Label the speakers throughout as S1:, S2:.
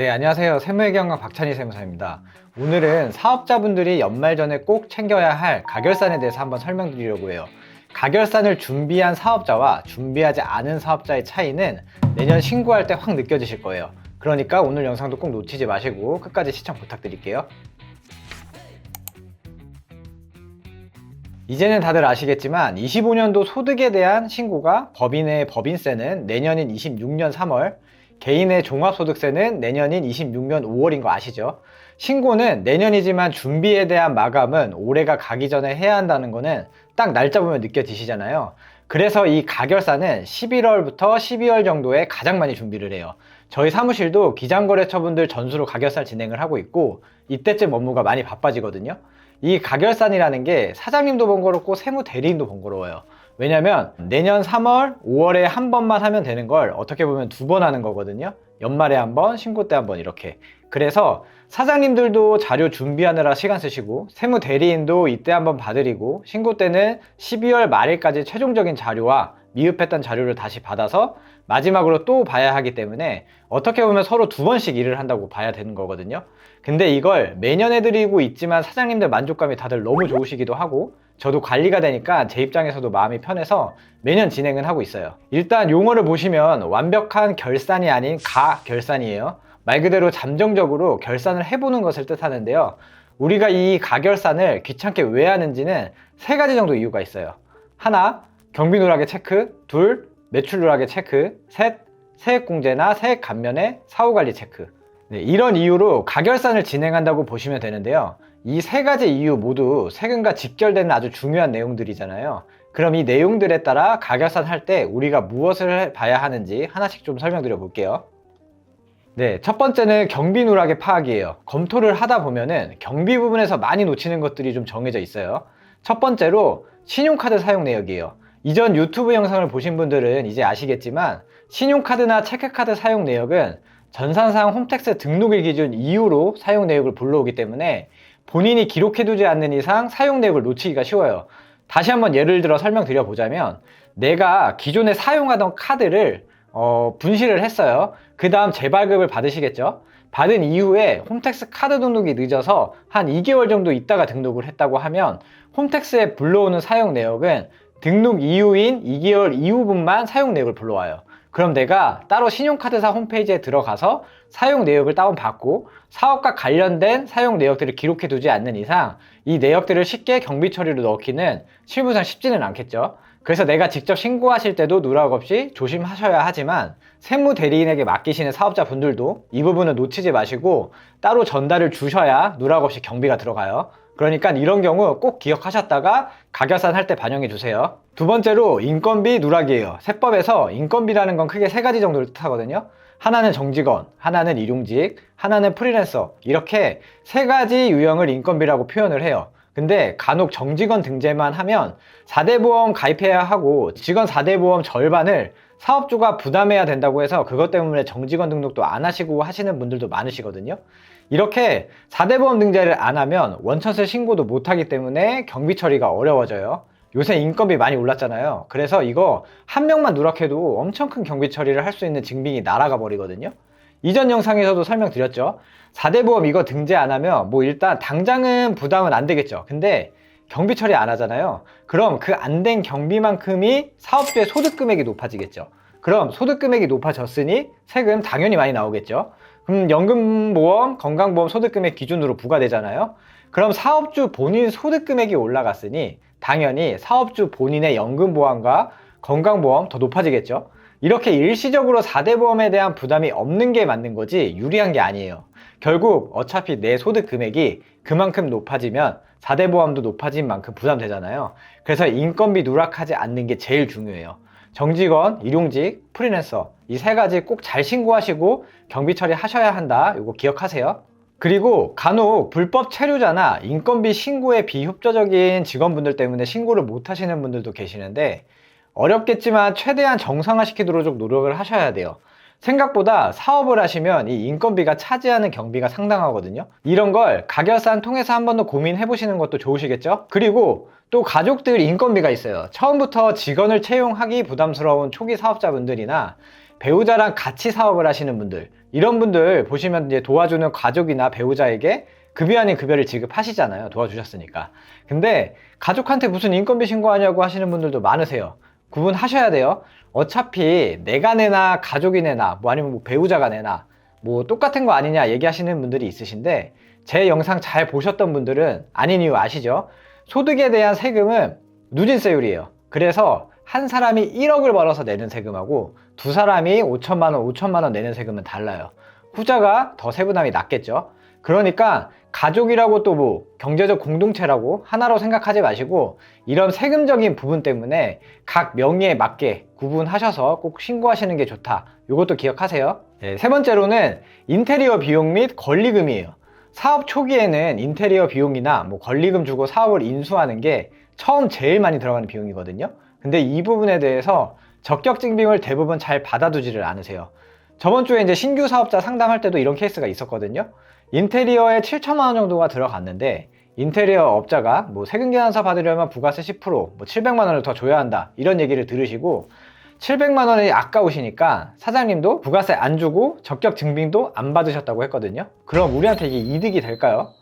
S1: 네, 안녕하세요. 세무회계연구원 박찬희 세무사입니다. 오늘은 사업자분들이 연말 전에 꼭 챙겨야 할 가결산에 대해서 한번 설명드리려고 해요. 가결산을 준비한 사업자와 준비하지 않은 사업자의 차이는 내년 신고할 때 확 느껴지실 거예요. 그러니까 오늘 영상도 꼭 놓치지 마시고 끝까지 시청 부탁드릴게요. 이제는 다들 아시겠지만 25년도 소득에 대한 신고가 법인의 법인세는 내년인 26년 3월, 개인의 종합소득세는 내년인 26년 5월인 거 아시죠? 신고는 내년이지만 준비에 대한 마감은 올해가 가기 전에 해야 한다는 거는 딱 날짜 보면 느껴지시잖아요. 그래서 이 가결사는 11월부터 12월 정도에 가장 많이 준비를 해요. 저희 사무실도 기장거래처분들 전수로 가결사 진행을 하고 있고 이때쯤 업무가 많이 바빠지거든요. 이 가결산이라는 게 사장님도 번거롭고 세무 대리인도 번거로워요. 왜냐면 내년 3월, 5월에 한 번만 하면 되는 걸 어떻게 보면 두 번 하는 거거든요. 연말에 한 번, 신고 때 한 번 이렇게. 그래서 사장님들도 자료 준비하느라 시간 쓰시고 세무 대리인도 이때 한번 봐드리고 신고 때는 12월 말일까지 최종적인 자료와 미흡했던 자료를 다시 받아서 마지막으로 또 봐야 하기 때문에 어떻게 보면 서로 두 번씩 일을 한다고 봐야 되는 거거든요. 근데 이걸 매년 해드리고 있지만 사장님들 만족감이 다들 너무 좋으시기도 하고 저도 관리가 되니까 제 입장에서도 마음이 편해서 매년 진행은 하고 있어요. 일단 용어를 보시면 완벽한 결산이 아닌 가 결산이에요. 말 그대로 잠정적으로 결산을 해보는 것을 뜻하는데요. 우리가 이 가결산을 귀찮게 왜 하는지는 세 가지 정도 이유가 있어요. 하나, 경비 누락의 체크. 둘, 매출 누락의 체크. 셋, 세액 공제나 세액 감면의 사후 관리 체크. 네, 이런 이유로 가결산을 진행한다고 보시면 되는데요. 이 세 가지 이유 모두 세금과 직결되는 아주 중요한 내용들이잖아요. 그럼 이 내용들에 따라 가결산 할 때 우리가 무엇을 봐야 하는지 하나씩 좀 설명드려 볼게요. 네, 첫 번째는 경비 누락의 파악이에요. 검토를 하다 보면은 경비 부분에서 많이 놓치는 것들이 좀 정해져 있어요. 첫 번째로 신용카드 사용 내역이에요. 이전 유튜브 영상을 보신 분들은 이제 아시겠지만 신용카드나 체크카드 사용 내역은 전산상 홈택스 등록일 기준 이후로 사용 내역을 불러오기 때문에 본인이 기록해두지 않는 이상 사용 내역을 놓치기가 쉬워요. 다시 한번 예를 들어 설명드려 보자면 내가 기존에 사용하던 카드를 어, 분실을 했어요. 그 다음 재발급을 받으시겠죠? 받은 이후에 홈택스 카드 등록이 늦어서 한 2개월 정도 있다가 등록을 했다고 하면 홈택스에 불러오는 사용 내역은 등록 이후인 2개월 이후분만 사용 내역을 불러와요. 그럼 내가 따로 신용카드사 홈페이지에 들어가서 사용 내역을 다운받고 사업과 관련된 사용 내역들을 기록해 두지 않는 이상 이 내역들을 쉽게 경비 처리로 넣기는 실무상 쉽지는 않겠죠. 그래서 내가 직접 신고하실 때도 누락 없이 조심하셔야 하지만 세무 대리인에게 맡기시는 사업자 분들도 이 부분은 놓치지 마시고 따로 전달을 주셔야 누락 없이 경비가 들어가요. 그러니까 이런 경우 꼭 기억하셨다가 가결산 할 때 반영해 주세요. 두 번째로 인건비 누락이에요. 세법에서 인건비라는 건 크게 세 가지 정도를 뜻하거든요. 하나는 정직원, 하나는 일용직, 하나는 프리랜서. 이렇게 세 가지 유형을 인건비라고 표현을 해요. 근데 간혹 정직원 등재만 하면 4대 보험 가입해야 하고 직원 4대 보험 절반을 사업주가 부담해야 된다고 해서 그것 때문에 정직원 등록도 안 하시고 하시는 분들도 많으시거든요. 이렇게 4대 보험 등재를 안 하면 원천세 신고도 못 하기 때문에 경비 처리가 어려워져요. 요새 인건비 많이 올랐잖아요. 그래서 이거 한 명만 누락해도 엄청 큰 경비 처리를 할 수 있는 증빙이 날아가 버리거든요. 이전 영상에서도 설명드렸죠. 4대 보험 이거 등재 안 하면 뭐 일단 당장은 부담은 안 되겠죠. 근데 경비 처리 안 하잖아요. 그럼 그 안 된 경비만큼이 사업주의 소득 금액이 높아지겠죠. 그럼 소득 금액이 높아졌으니 세금 당연히 많이 나오겠죠. 그럼 연금보험, 건강보험 소득 금액 기준으로 부과되잖아요. 그럼 사업주 본인 소득 금액이 올라갔으니 당연히 사업주 본인의 연금보험과 건강보험 더 높아지겠죠. 이렇게 일시적으로 4대 보험에 대한 부담이 없는 게 맞는 거지 유리한 게 아니에요. 결국 어차피 내 소득 금액이 그만큼 높아지면 4대 보험도 높아진 만큼 부담되잖아요. 그래서 인건비 누락하지 않는 게 제일 중요해요. 정직원, 일용직, 프리랜서 이 세 가지 꼭 잘 신고하시고 경비 처리하셔야 한다. 이거 기억하세요. 그리고 간혹 불법 체류자나 인건비 신고에 비협조적인 직원분들 때문에 신고를 못 하시는 분들도 계시는데 어렵겠지만 최대한 정상화시키도록 좀 노력을 하셔야 돼요. 생각보다 사업을 하시면 이 인건비가 차지하는 경비가 상당하거든요. 이런 걸 가결산 통해서 한 번 더 고민해 보시는 것도 좋으시겠죠? 그리고 또 가족들 인건비가 있어요. 처음부터 직원을 채용하기 부담스러운 초기 사업자분들이나 배우자랑 같이 사업을 하시는 분들 이런 분들 보시면 이제 도와주는 가족이나 배우자에게 급여 아닌 급여를 지급하시잖아요. 도와주셨으니까. 근데 가족한테 무슨 인건비 신고하냐고 하시는 분들도 많으세요. 구분하셔야 돼요. 어차피 내가 내나 가족이 내나 뭐 아니면 뭐 배우자가 내나 뭐 똑같은 거 아니냐 얘기하시는 분들이 있으신데 제 영상 잘 보셨던 분들은 아닌 이유 아시죠? 소득에 대한 세금은 누진세율이에요. 그래서 한 사람이 1억을 벌어서 내는 세금하고 두 사람이 5천만 원, 5천만 원 내는 세금은 달라요. 후자가 더 세부담이 낮겠죠. 그러니까 가족이라고 또 뭐 경제적 공동체라고 하나로 생각하지 마시고 이런 세금적인 부분 때문에 각 명의에 맞게 구분하셔서 꼭 신고하시는 게 좋다. 이것도 기억하세요. 네, 세 번째로는 인테리어 비용 및 권리금이에요. 사업 초기에는 인테리어 비용이나 뭐 권리금 주고 사업을 인수하는 게 처음 제일 많이 들어가는 비용이거든요. 근데 이 부분에 대해서 적격 증빙을 대부분 잘 받아두지를 않으세요. 저번 주에 이제 신규 사업자 상담할 때도 이런 케이스가 있었거든요. 인테리어에 7천만 원 정도가 들어갔는데 인테리어 업자가 뭐 세금 계산서 받으려면 부가세 10%, 뭐 700만 원을 더 줘야 한다 이런 얘기를 들으시고 700만 원이 아까우시니까 사장님도 부가세 안 주고 적격 증빙도 안 받으셨다고 했거든요. 그럼 우리한테 이게 이득이 될까요?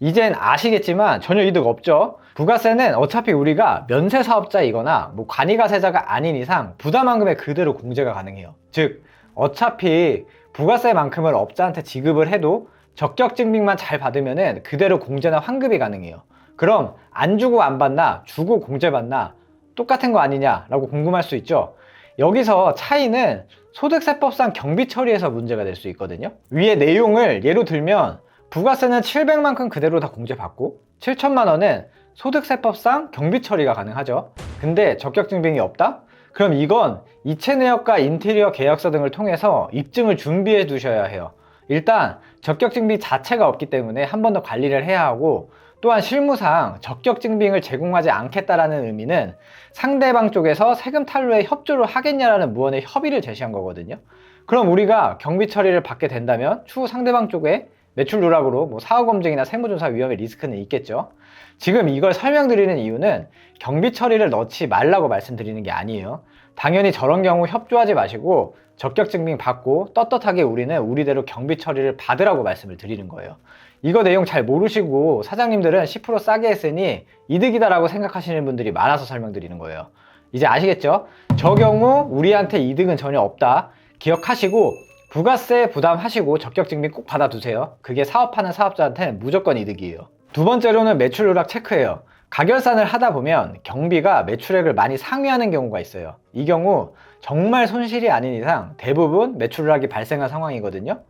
S1: 이젠 아시겠지만 전혀 이득 없죠. 부가세는 어차피 우리가 면세 사업자이거나 뭐 관이가세자가 아닌 이상 부담한 금액 그대로 공제가 가능해요. 즉 어차피 부가세만큼을 업자한테 지급을 해도 적격 증빙만 잘 받으면은 그대로 공제나 환급이 가능해요. 그럼 안 주고 안 받나 주고 공제 받나 똑같은 거 아니냐라고 궁금할 수 있죠. 여기서 차이는 소득세법상 경비 처리에서 문제가 될 수 있거든요. 위의 내용을 예로 들면 부가세는 700만큼 그대로 다 공제받고 7천만 원은 소득세법상 경비 처리가 가능하죠. 근데 적격 증빙이 없다? 그럼 이건 이체 내역과 인테리어 계약서 등을 통해서 입증을 준비해 두셔야 해요. 일단 적격 증빙 자체가 없기 때문에 한 번 더 관리를 해야 하고 또한 실무상 적격 증빙을 제공하지 않겠다라는 의미는 상대방 쪽에서 세금 탈루에 협조를 하겠냐라는 무언의 협의를 제시한 거거든요. 그럼 우리가 경비 처리를 받게 된다면 추후 상대방 쪽에 매출 누락으로 뭐 사후 검증이나 세무조사 위험의 리스크는 있겠죠. 지금 이걸 설명드리는 이유는 경비 처리를 넣지 말라고 말씀드리는 게 아니에요. 당연히 저런 경우 협조하지 마시고 적격 증빙 받고 떳떳하게 우리는 우리대로 경비 처리를 받으라고 말씀을 드리는 거예요. 이거 내용 잘 모르시고 사장님들은 10% 싸게 했으니 이득이다라고 생각하시는 분들이 많아서 설명드리는 거예요. 이제 아시겠죠? 저 경우 우리한테 이득은 전혀 없다. 기억하시고 부가세 부담하시고 적격 증빙 꼭 받아두세요. 그게 사업하는 사업자한테는 무조건 이득이에요. 두 번째로는 매출 누락 체크예요. 가결산을 하다 보면 경비가 매출액을 많이 상회하는 경우가 있어요. 이 경우 정말 손실이 아닌 이상 대부분 매출 누락이 발생한 상황이거든요.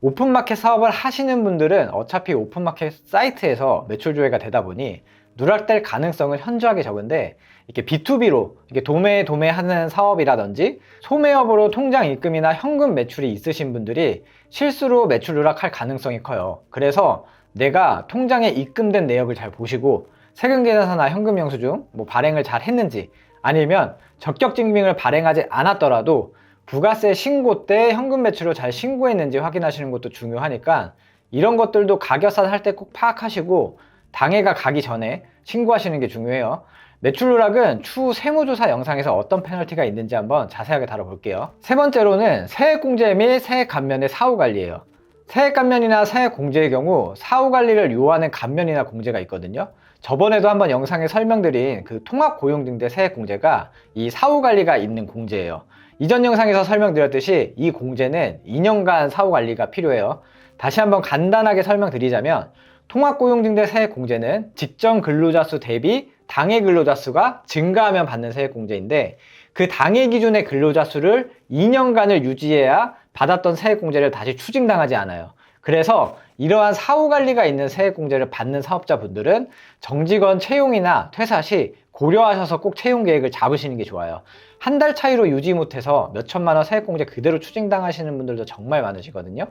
S1: 오픈마켓 사업을 하시는 분들은 어차피 오픈마켓 사이트에서 매출 조회가 되다 보니 누락될 가능성은 현저하게 적은데 이렇게 B2B로 이렇게 도매 도매하는 사업이라든지 소매업으로 통장 입금이나 현금 매출이 있으신 분들이 실수로 매출 누락할 가능성이 커요. 그래서 내가 통장에 입금된 내역을 잘 보시고 세금 계산서나 현금 영수증 뭐 발행을 잘 했는지 아니면 적격 증빙을 발행하지 않았더라도 부가세 신고 때 현금 매출을 잘 신고했는지 확인하시는 것도 중요하니까 이런 것들도 가격산 할 때 꼭 파악하시고 당해가 가기 전에 신고하시는 게 중요해요. 매출 누락은 추후 세무조사 영상에서 어떤 페널티가 있는지 한번 자세하게 다뤄볼게요. 세 번째로는 세액공제 및 세액 감면의 사후 관리예요. 세액 감면이나 세액 공제의 경우 사후 관리를 요하는 감면이나 공제가 있거든요. 저번에도 한번 영상에 설명드린 그 통합 고용 등대 세액 공제가 이 사후 관리가 있는 공제예요. 이전 영상에서 설명드렸듯이 이 공제는 2년간 사후 관리가 필요해요. 다시 한번 간단하게 설명드리자면 통합고용등대 세액공제는 직전 근로자 수 대비 당해 근로자 수가 증가하면 받는 세액공제인데 그 당해 기준의 근로자 수를 2년간을 유지해야 받았던 세액공제를 다시 추징당하지 않아요. 그래서 이러한 사후 관리가 있는 세액공제를 받는 사업자분들은 정직원 채용이나 퇴사 시 고려하셔서 꼭 채용 계획을 잡으시는 게 좋아요. 한 달 차이로 유지 못해서 몇 천만 원 세액공제 그대로 추징당하시는 분들도 정말 많으시거든요.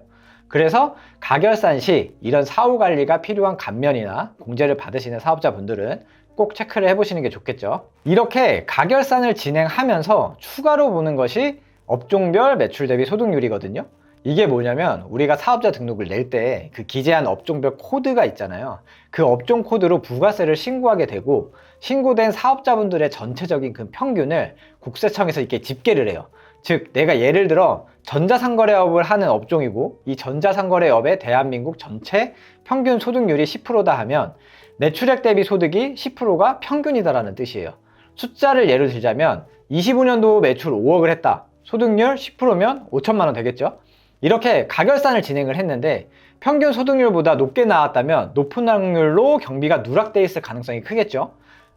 S1: 그래서 가결산 시 이런 사후 관리가 필요한 감면이나 공제를 받으시는 사업자분들은 꼭 체크를 해보시는 게 좋겠죠. 이렇게 가결산을 진행하면서 추가로 보는 것이 업종별 매출 대비 소득률이거든요. 이게 뭐냐면 우리가 사업자 등록을 낼 때 그 기재한 업종별 코드가 있잖아요. 그 업종 코드로 부가세를 신고하게 되고 신고된 사업자분들의 전체적인 그 평균을 국세청에서 이렇게 집계를 해요. 즉 내가 예를 들어 전자상거래업을 하는 업종이고 이 전자상거래업의 대한민국 전체 평균 소득률이 10%다 하면 매출액 대비 소득이 10%가 평균이다라는 뜻이에요. 숫자를 예로 들자면 25년도 매출 5억을 했다. 소득률 10%면 5천만 원 되겠죠? 이렇게 가결산을 진행을 했는데 평균 소득률보다 높게 나왔다면 높은 확률로 경비가 누락돼 있을 가능성이 크겠죠?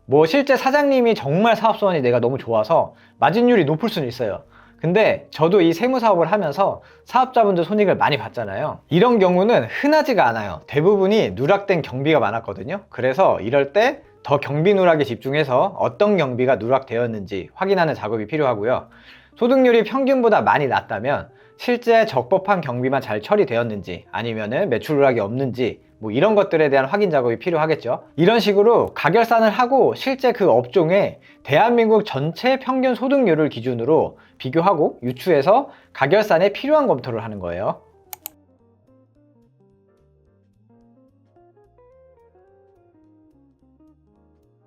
S1: 뭐 실제 사장님이 정말 사업소원이 내가 너무 좋아서 마진율이 높을 수는 있어요. 근데 저도 이 세무 사업을 하면서 사업자분들 손익을 많이 봤잖아요. 이런 경우는 흔하지가 않아요. 대부분이 누락된 경비가 많았거든요. 그래서 이럴 때 더 경비 누락에 집중해서 어떤 경비가 누락되었는지 확인하는 작업이 필요하고요. 소득률이 평균보다 많이 낮다면 실제 적법한 경비만 잘 처리되었는지 아니면은 매출 누락이 없는지 뭐 이런 것들에 대한 확인 작업이 필요하겠죠. 이런 식으로 가결산을 하고 실제 그 업종의 대한민국 전체 평균 소득률을 기준으로 비교하고 유추해서 가결산에 필요한 검토를 하는 거예요.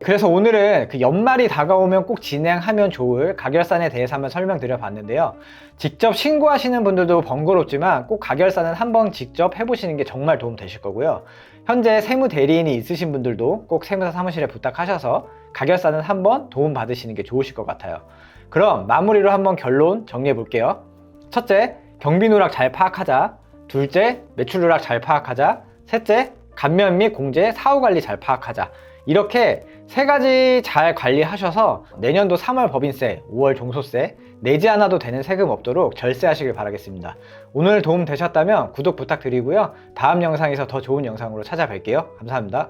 S1: 그래서 오늘은 그 연말이 다가오면 꼭 진행하면 좋을 가결산에 대해서 한번 설명드려 봤는데요. 직접 신고하시는 분들도 번거롭지만 꼭 가결산은 한번 직접 해보시는 게 정말 도움 되실 거고요. 현재 세무 대리인이 있으신 분들도 꼭 세무사 사무실에 부탁하셔서 가결산은 한번 도움 받으시는 게 좋으실 것 같아요. 그럼 마무리로 한번 결론 정리해 볼게요. 첫째, 경비 누락 잘 파악하자. 둘째, 매출 누락 잘 파악하자. 셋째, 감면 및 공제 사후 관리 잘 파악하자. 이렇게 세 가지 잘 관리하셔서 내년도 3월 법인세, 5월 종소세 내지 않아도 되는 세금 없도록 절세하시길 바라겠습니다. 오늘 도움 되셨다면 구독 부탁드리고요. 다음 영상에서 더 좋은 영상으로 찾아뵐게요. 감사합니다.